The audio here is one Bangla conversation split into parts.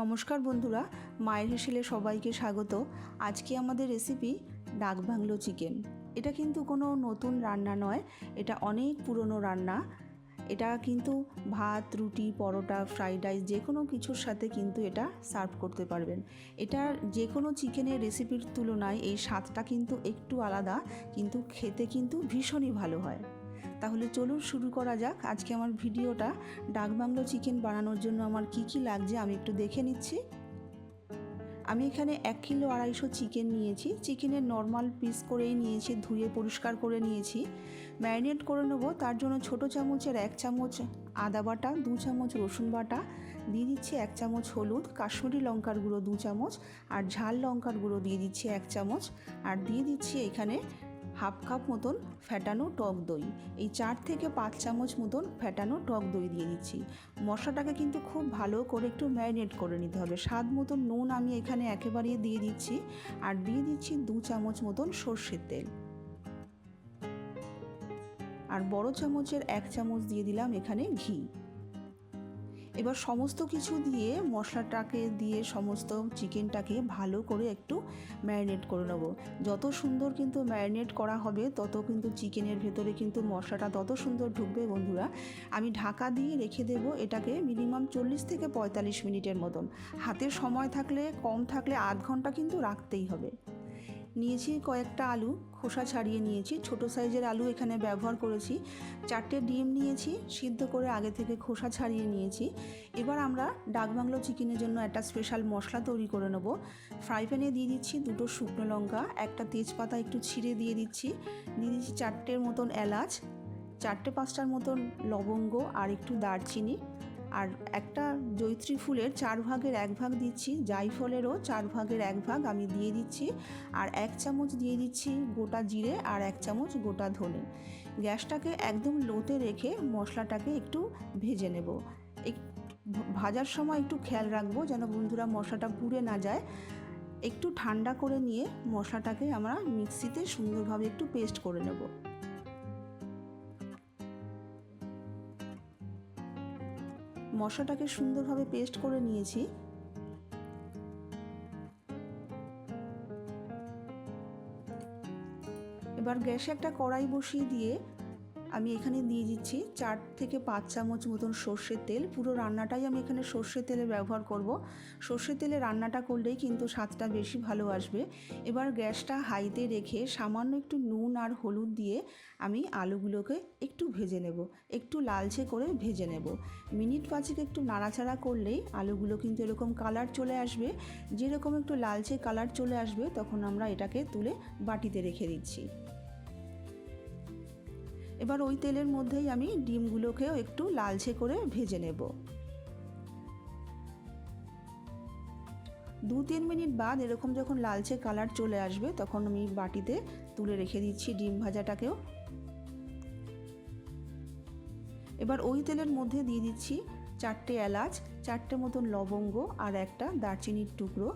নমস্কার বন্ধুরা, মায়ের হেসেলে সবাইকে স্বাগত। আজকে আমাদের রেসিপি ডাক বাংলো চিকেন এটা কিন্তু কোনো নতুন রান্না নয়, এটা অনেক পুরনো রান্না। এটা কিন্তু ভাত, রুটি, পরোটা ফ্রাইড রাইস যে কোনো কিছুর সাথে কিন্তু এটা সার্ভ করতে পারবেন। এটার যে কোনো চিকেনের রেসিপির তুলনায় এই স্বাদটা কিন্তু একটু আলাদা, কিন্তু খেতে কিন্তু ভীষণই ভালো হয়। তাহলে চলুন শুরু করা যাক। আজকে আমার ভিডিওটা ডাকবাংলো চিকেন বানানোর জন্য আমার কি কি লাগছে আমি একটু দেখে নিচ্ছি। আমি এখানে এক কিলো আড়াইশো চিকেন নিয়েছি। চিকেনের নর্মাল পিস করেই নিয়েছি, ধুয়ে পরিষ্কার করে নিয়েছি। ম্যারিনেট করে নেব, তার জন্য ছোট চামচের এক চামচ আদা বাটা, দু চামচ রসুন বাটা, দিয়ে দিচ্ছি এক চামচ হলুদ, কাশ্মীরি লঙ্কার গুঁড়ো দু চামচ, আর ঝাল লঙ্কার গুঁড়ো দিয়ে দিচ্ছি এক চামচ, আর দিয়ে দিচ্ছি এখানে হাফ কাপ মতন ফ্যাটানো টক দই। এই চার থেকে পাঁচ চামচ মতন ফ্যাটানো টক দই দিয়ে দিচ্ছি। মশলাটাকে কিন্তু খুব ভালো করে একটু ম্যারিনেট করে নিতে হবে। স্বাদ মতন নুন আমি এখানে একেবারেই দিয়ে দিচ্ছি আর দিয়ে দিচ্ছি দু চামচ মতন সর্ষের তেল। আর বড় চামচের এক চামচ দিয়ে দিলাম এখানে ঘি। এবার সমস্ত কিছু দিয়ে মশলাটাকে দিয়ে সমস্ত চিকেনটাকে ভালো করে একটু ম্যারিনেট করে নেব। যত সুন্দর কিন্তু ম্যারিনেট করা হবে, তত কিন্তু চিকেনের ভেতরে কিন্তু মশলাটা তত সুন্দর ঢুকবে বন্ধুরা। আমি ঢাকা দিয়ে রেখে দেব এটাকে মিনিমাম চল্লিশ থেকে পঁয়তাল্লিশ মিনিটের মতন। হাতের সময় থাকলে, কম থাকলে আধ ঘণ্টা কিন্তু রাখতেই হবে। নিয়েছি কয়েকটা আলু, খোসা ছাড়িয়ে নিয়েছি। ছোট সাইজের আলু এখানে ব্যবহার করেছি। চারটে ডিম নিয়েছি, সিদ্ধ করে আগে থেকে খোসা ছাড়িয়ে নিয়েছি। এবার আমরা ডাকবাংলো চিকেনের জন্য একটা স্পেশাল মশলা তৈরি করে নেব। ফ্রাই প্যানে দিয়ে দিচ্ছি দুটো শুকনো লঙ্কা, একটা তেজপাতা একটু ছিঁড়ে দিয়ে দিচ্ছি। দিয়ে দিচ্ছি চারটের মতন এলাচ, চারটে পাঁচটার মতন লবঙ্গ আর একটু দারচিনি। আর একটা জৈত্রী ফুলের চার ভাগের এক ভাগ দিচ্ছি জাইফলেরও চার ভাগের এক ভাগ আমি দিয়ে দিচ্ছি, আর এক চামচ দিয়ে দিচ্ছি গোটা জিরে আর এক চামচ গোটা ধনে। গ্যাসটাকে একদম লোতে রেখে মশলাটাকে একটু ভেজে নেব। ভাজার সময় একটু খেয়াল রাখব যেন বন্ধুরা মশলাটা পুড়ে না যায়। একটু ঠান্ডা করে নিয়ে মশলাটাকে আমরা মিক্সিতে সুন্দরভাবে একটু পেস্ট করে নেব। মশলাটাকে সুন্দরভাবে পেস্ট করে নিয়েছি। এবার গ্যাসে একটা কড়াই বসিয়ে দিয়ে আমি এখানে দিয়ে দিচ্ছি চার থেকে পাঁচ চামচ মতন সর্ষের তেল। পুরো রান্নাটাই আমি এখানে সর্ষের তেলে ব্যবহার করব। সর্ষের তেলে রান্নাটা করলেই কিন্তু স্বাদটা বেশি ভালো আসবে। এবার গ্যাসটা হাইতে রেখে সামান্য একটু নুন আর হলুদ দিয়ে আমি আলুগুলোকে একটু ভেজে নেব। একটু লালচে করে ভেজে নেব। মিনিট পাঁচেক একটু নাড়াচাড়া করলেই আলুগুলো কিন্তু এরকম কালার চলে আসবে। যেরকম একটু লালচে কালার চলে আসবে, তখন আমরা এটাকে তুলে বাটিতে রেখে দিচ্ছি। এবার ওই তেলের মধ্যেই আমি ডিমগুলোকেও একটু লালচে করে ভেজে নেব। দু তিন মিনিট বাদ এরকম যখন লালচে কালার চলে আসবে তখন আমি বাটিতে তুলে রেখে দিচ্ছি ডিম ভাজাটাকেও। এবার ওই তেলের মধ্যে দিয়ে দিচ্ছি চারটে এলাচ, চারটে মতন লবঙ্গ আর একটা দারচিনির টুকরো।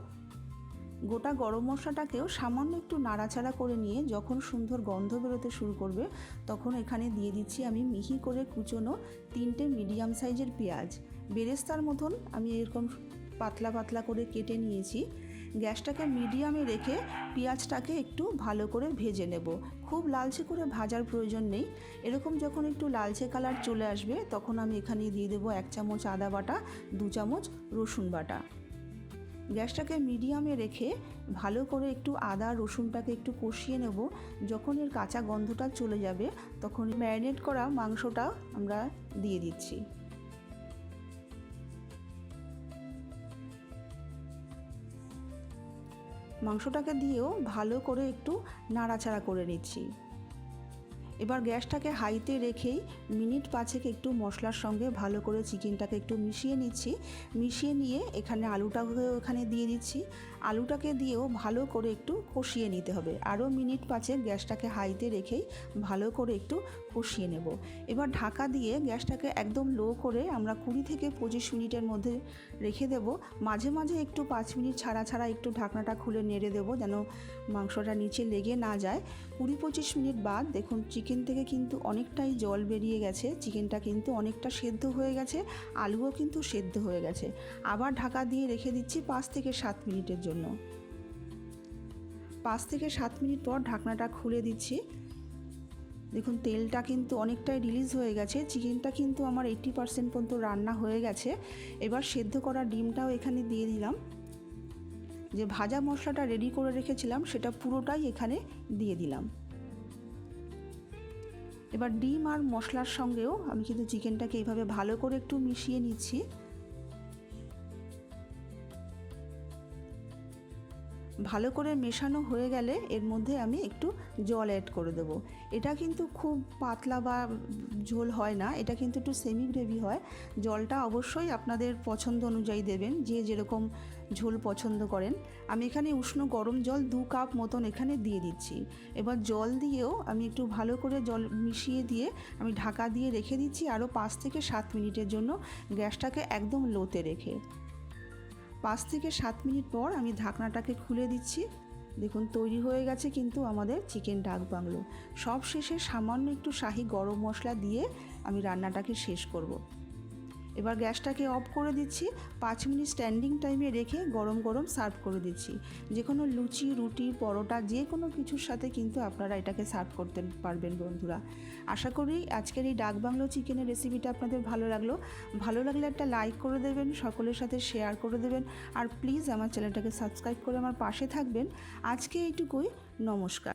গোটা গরম মশলাটাকেও সামান্য একটু নাড়াচাড়া করে নিয়ে যখন সুন্দর গন্ধ বেরোতে শুরু করবে, তখন এখানে দিয়ে দিচ্ছি আমি মিহি করে কুচোনো তিনটে মিডিয়াম সাইজের পেঁয়াজ। বেরেস্তার মতন আমি এরকম পাতলা পাতলা করে কেটে নিয়েছি। গ্যাসটাকে মিডিয়ামে রেখে পেঁয়াজটাকে একটু ভালো করে ভেজে নেব। খুব লালচে করে ভাজার প্রয়োজন নেই। এরকম যখন একটু লালচে কালার চলে আসবে, তখন আমি এখানে দিয়ে দেবো এক চামচ আদা বাটা, দু চামচ রসুন বাটা। গ্যাসটাকে মিডিয়ামে রেখে ভালো করে একটু আদা, রসুনটাকে একটু কষিয়ে নেব। যখন এর কাঁচা গন্ধটা চলে যাবে, তখন ম্যারিনেট করা মাংসটা আমরা দিয়ে দিচ্ছি। মাংসটাকে দিয়েও ভালো করে একটু নাড়াচাড়া করে নিচ্ছি। এবার গ্যাসটাকে হাইতে রেখেই মিনিট পাঁচেক একটু মশলার সঙ্গে ভালো করে চিকেনটাকে একটু মিশিয়ে নিচ্ছি। মিশিয়ে নিয়ে এখানে আলুটাকেও এখানে দিয়ে দিচ্ছি। আলুটাকে দিয়েও ভালো করে একটু কষিয়ে নিতে হবে। আরও মিনিট পাঁচেক গ্যাসটাকে হাইতে রেখেই ভালো করে একটু কষিয়ে নেব। এবার ঢাকা দিয়ে গ্যাসটাকে একদম লো করে আমরা কুড়ি থেকে পঁচিশ মিনিটের মধ্যে রেখে দেব। মাঝে মাঝে একটু পাঁচ মিনিট ছাড়া ছাড়া একটু ঢাকনাটা খুলে নেড়ে দেবো যেন মাংসটা নিচে লেগে না যায়। কুড়ি পঁচিশ মিনিট বাদ দেখুন চিকেন চিকেন থেকে কিন্তু অনেকটাই জল বেরিয়ে গেছে। চিকেনটা কিন্তু অনেকটা সেদ্ধ হয়ে গেছে, আলুও কিন্তু সেদ্ধ হয়ে গেছে। আবার ঢাকা দিয়ে রেখে দিচ্ছি পাঁচ থেকে সাত মিনিটের জন্য। পাঁচ থেকে সাত মিনিট পর ঢাকনাটা খুলে দিচ্ছি। দেখুন, তেলটা কিন্তু অনেকটাই রিলিজ হয়ে গেছে। চিকেনটা কিন্তু আমার এইট্টি পার্সেন্ট পর্যন্ত রান্না হয়ে গেছে। এবার সেদ্ধ করা ডিমটাও এখানে দিয়ে দিলাম। যে ভাজা মশলাটা রেডি করে রেখেছিলাম, সেটা পুরোটাই এখানে দিয়ে দিলাম। এবার ডিম আর মশলার সঙ্গেও আমি কিন্তু চিকেনটাকে এইভাবে ভালো করে একটু মিশিয়ে নিচ্ছি। ভালো করে মেশানো হয়ে গেলে এর মধ্যে আমি একটু জল অ্যাড করে দেবো। এটা কিন্তু খুব পাতলা বা ঝোল হয় না, এটা কিন্তু একটু সেমি গ্রেভি হয়। জলটা অবশ্যই আপনাদের পছন্দ অনুযায়ী দেবেন, যে যেরকম ঝোল পছন্দ করেন। আমি এখানে উষ্ণ গরম জল দু কাপ মতন এখানে দিয়ে দিচ্ছি। এবার জল দিয়েও আমি একটু ভালো করে জল মিশিয়ে দিয়ে আমি ঢাকা দিয়ে রেখে দিচ্ছি আরও পাঁচ থেকে সাত মিনিটের জন্য। গ্যাসটাকে একদম লোতে রেখে। পাঁচ থেকে সাত মিনিট পর আমি ঢাকনাটাকে খুলে দিচ্ছি দেখুন, তৈরি হয়ে গেছে কিন্তু আমাদের চিকেন ডাক বাংলো সব শেষে সামান্য একটু শাহি গরম মশলা দিয়ে আমি রান্নাটাকে শেষ করব। এবার গ্যাসটাকে অফ করে দিচ্ছি। পাঁচ মিনিট স্ট্যান্ডিং টাইমে রেখে গরম গরম সার্ভ করে দিচ্ছি। যে কোনো লুচি, রুটি, পরোটা যে কোনো কিছুর সাথে কিন্তু আপনারা এটাকে সার্ভ করতে পারবেন বন্ধুরা। আশা করি আজকের এই ডাক বাংলো চিকেনের রেসিপিটা আপনাদের ভালো লাগল। ভালো লাগলে একটা লাইক করে দেবেন, সকলের সাথে শেয়ার করে দেবেন, আর প্লিজ আমার চ্যানেলটাকে সাবস্ক্রাইব করে আমার পাশে থাকবেন। আজকে এইটুকুই, নমস্কার।